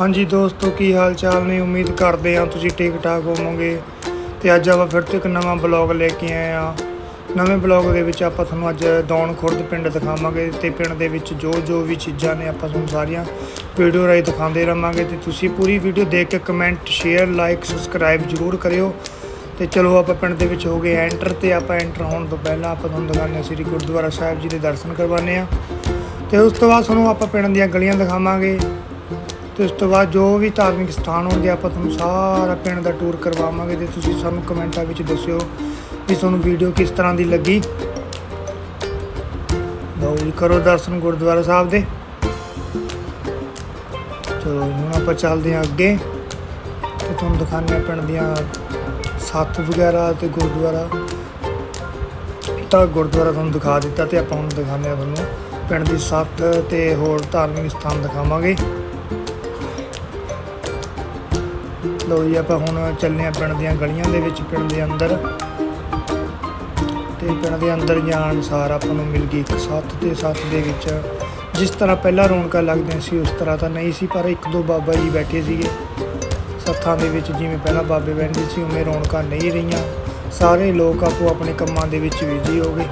ਹਾਂਜੀ ਦੋਸਤੋ, ਕੀ ਹਾਲ ਚਾਲ ਨੇ? ਉਮੀਦ ਕਰਦੇ ਹਾਂ ਤੁਸੀਂ ਠੀਕ ਠਾਕ ਹੋਵੋਗੇ। ਤੇ ਅੱਜ ਆਪਾਂ ਫਿਰ ਤੋਂ ਇੱਕ ਨਵਾਂ ਬਲੌਗ ਲੈ ਕੇ ਆਏ ਆ ਨਵੇਂ ਬਲੌਗ ਦੇ ਵਿੱਚ ਆਪਾਂ ਤੁਹਾਨੂੰ ਅੱਜ ਦੌਣ ਖੁਰਦ ਪਿੰਡ ਦਿਖਾਵਾਂਗੇ ਤੇ ਪਿੰਡ ਦੇ ਵਿੱਚ ਜੋ ਜੋ ਵੀ ਚੀਜ਼ਾਂ ਨੇ ਆਪਾਂ ਤੁਹਾਨੂੰ ਸਾਰੀਆਂ ਵੀਡੀਓ ਰਾਹੀਂ ਦਿਖਾਉਂਦੇ ਰਵਾਂਗੇ ਤੇ ਤੁਸੀਂ ਪੂਰੀ ਵੀਡੀਓ ਦੇਖ ਕੇ ਕਮੈਂਟ, ਸ਼ੇਅਰ, ਲਾਈਕ, ਸਬਸਕ੍ਰਾਈਬ ਜ਼ਰੂਰ ਕਰਿਓ। ਤੇ ਚਲੋ ਆਪਾਂ ਪਿੰਡ ਦੇ ਵਿੱਚ ਹੋ ਗਏ ਐਂਟਰ ਤੇ ਆਪਾਂ ਐਂਟਰ ਹੋਣ ਤੋਂ ਪਹਿਲਾਂ ਆਪਾਂ ਤੁਹਾਨੂੰ ਦਿਖਾਉਂਦੇ ਹਾਂ ਸ੍ਰੀ ਗੁਰਦੁਆਰਾ ਸਾਹਿਬ ਜੀ ਦੇ ਦਰਸ਼ਨ ਕਰਵਾਉਂਦੇ ਆ ਤੇ ਉਸ ਤੋਂ ਬਾਅਦ ਤੁਹਾਨੂੰ ਆਪਾਂ ਪਿੰਡ ਦੀਆਂ ਗਲੀਆਂ ਦਿਖਾਵਾਂਗੇ। ਤੇ ਉਸ ਤੋਂ ਬਾਅਦ ਜੋ ਵੀ ਧਾਰਮਿਕ ਸਥਾਨ ਹੋਣਗੇ, ਆਪਾਂ ਤੁਹਾਨੂੰ ਸਾਰਾ ਪਿੰਡ ਦਾ ਟੂਰ ਕਰਵਾਵਾਂਗੇ ਤੇ ਤੁਸੀਂ ਸਾਨੂੰ ਕਮੈਂਟਾਂ ਵਿੱਚ ਦੱਸਿਓ ਵੀ ਤੁਹਾਨੂੰ ਵੀਡੀਓ ਕਿਸ ਤਰ੍ਹਾਂ ਦੀ ਲੱਗੀ। ਲਓ ਜੀ, ਕਰੋ ਦਰਸ਼ਨ ਗੁਰਦੁਆਰਾ ਸਾਹਿਬ ਦੇ। ਚਲੋ ਹੁਣ ਆਪਾਂ ਚੱਲਦੇ ਹਾਂ ਅੱਗੇ ਤੇ ਤੁਹਾਨੂੰ ਦਿਖਾਉਂਦੇ ਹਾਂ ਪਿੰਡ ਦੀਆਂ ਸੱਤ ਵਗੈਰਾ ਤੇ ਗੁਰਦੁਆਰਾ। ਤਾਂ ਗੁਰਦੁਆਰਾ ਤੁਹਾਨੂੰ ਦਿਖਾ ਦਿੱਤਾ ਤੇ ਆਪਾਂ ਹੁਣ ਦਿਖਾਉਂਦੇ ਹਾਂ ਤੁਹਾਨੂੰ ਪਿੰਡ ਦੀ ਸੱਤ ਤੇ ਹੋਰ ਧਾਰਮਿਕ ਸਥਾਨ ਦਿਖਾਵਾਂਗੇ। ਲੋ ਜੀ, ਆਪਾਂ ਹੁਣ ਚੱਲੇ ਆ ਪਿੰਡ ਦੀਆਂ ਗਲੀਆਂ ਦੇ ਵਿੱਚ, ਪਿੰਡ ਦੇ ਅੰਦਰ। ਤੇ ਪਿੰਡ ਦੇ ਅੰਦਰ ਜਾਣ ਸਾਰ ਆਪਾਂ ਨੂੰ ਮਿਲ ਗਈ ਇੱਕ ਸੱਤ ਤੇ ਸੱਤ ਦੇ ਵਿੱਚ। ਜਿਸ ਤਰ੍ਹਾਂ ਪਹਿਲਾਂ ਰੌਣਕਾਂ ਲੱਗਦੀਆਂ ਸੀ, ਉਸ ਤਰ੍ਹਾਂ ਤਾਂ ਨਹੀਂ ਸੀ, ਪਰ ਇੱਕ ਦੋ ਬਾਬਾ ਜੀ ਬੈਠੇ ਸੀਗੇ। ਸੱਥਾਂ ਦੇ ਵਿੱਚ ਜਿਵੇਂ ਪਹਿਲਾਂ ਬਾਬੇ ਬੈਠਦੇ ਸੀ, ਉਵੇਂ ਰੌਣਕਾਂ ਨਹੀਂ ਰਹੀਆਂ। ਸਾਰੇ ਲੋਕ ਆਪੋ ਆਪਣੇ ਕੰਮਾਂ ਦੇ ਵਿੱਚ ਬਿਜ਼ੀ ਹੋ ਗਏ।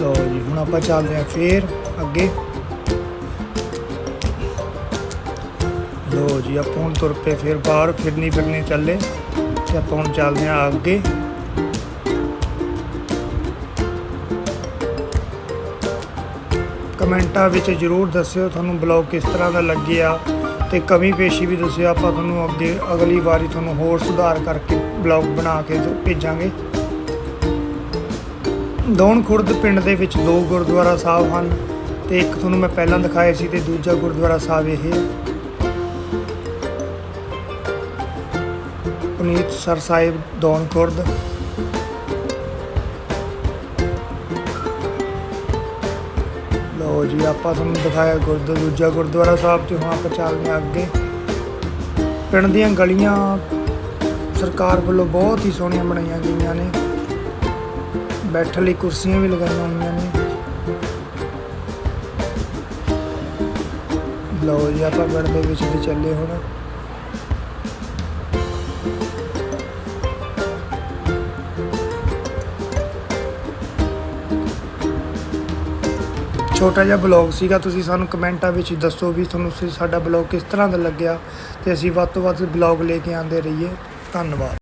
ਲਓ ਜੀ, ਹੁਣ ਆਪਾਂ ਚੱਲਦੇ ਹਾਂ ਫੇਰ ਅੱਗੇ। ਲੋ ਜੀ, ਆਪਾਂ ਹੁਣ ਤੁਰ ਪਏ ਫਿਰ ਬਾਹਰ, ਫਿਰਨੀ ਫਿਰਨੀ ਚੱਲੇ ਤੇ ਆਪਾਂ ਹੁਣ ਚੱਲਦੇ ਹਾਂ ਅੱਗੇ। ਕਮੈਂਟਾਂ ਵਿੱਚ ਜਰੂਰ ਦੱਸਿਓ ਤੁਹਾਨੂੰ ਬਲੌਗ ਕਿਸ ਤਰ੍ਹਾਂ ਦਾ ਲੱਗਿਆ ਤੇ ਕਮੀ ਪੇਸ਼ੀ ਵੀ ਦੱਸਿਓ, ਆਪਾਂ ਤੁਹਾਨੂੰ ਅੱਗੇ ਅਗਲੀ ਵਾਰੀ ਤੁਹਾਨੂੰ ਹੋਰ ਸੁਧਾਰ ਕਰਕੇ ਬਲੌਗ ਬਣਾ ਕੇ ਭੇਜਾਂਗੇ। ਦੌਣ ਖੁਰਦ ਪਿੰਡ ਦੇ ਵਿੱਚ ਦੋ ਗੁਰਦੁਆਰਾ ਸਾਹਿਬ ਹਨ ਤੇ ਇੱਕ ਤੁਹਾਨੂੰ ਮੈਂ ਪਹਿਲਾਂ ਦਿਖਾਇਆ ਸੀ ਤੇ ਦੂਜਾ ਗੁਰਦੁਆਰਾ ਸਾਹਿਬ ਇਹ ਪੁਨੀਤ, ਸਰ ਸਾਹਿਬ ਦੌਨ ਖੁਰਦ। ਲੋ ਜੀ, ਆਪਾਂ ਤੁਹਾਨੂੰ ਦਿਖਾਇਆ ਗੁਰਦ, ਦੂਜਾ ਗੁਰਦੁਆਰਾ ਸਾਹਿਬ ਤੇ ਹੁਣ ਆਪਾਂ ਚੱਲਦੇ ਹਾਂ ਅੱਗੇ। ਪਿੰਡ ਦੀਆਂ ਗਲੀਆਂ ਸਰਕਾਰ ਵੱਲੋਂ ਬਹੁਤ ਹੀ ਸੋਹਣੀਆਂ ਬਣਾਈਆਂ ਗਈਆਂ ਨੇ। ਬੈਠਣ ਲਈ ਕੁਰਸੀਆਂ ਵੀ ਲਗਾਈਆਂ ਹੋਈਆਂ ਨੇ। ਲਓ ਜੀ, ਆਪਾਂ ਪਿੰਡ ਦੇ ਵਿੱਚ ਦੀ ਚੱਲੇ ਹੁਣ। ਛੋਟਾ ਜਿਹਾ ਬਲੌਗ ਸੀਗਾ, ਤੁਸੀਂ ਸਾਨੂੰ ਕਮੈਂਟਾਂ ਵਿੱਚ ਦੱਸੋ ਵੀ ਤੁਹਾਨੂੰ ਸਾਡਾ ਬਲੌਗ ਕਿਸ ਤਰ੍ਹਾਂ ਦਾ ਲੱਗਿਆ ਤੇ ਅਸੀਂ ਵੱਧ ਤੋਂ ਵੱਧ ਬਲੌਗ ਲੈ ਕੇ ਆਉਂਦੇ ਰਹੀਏ। ਧੰਨਵਾਦ।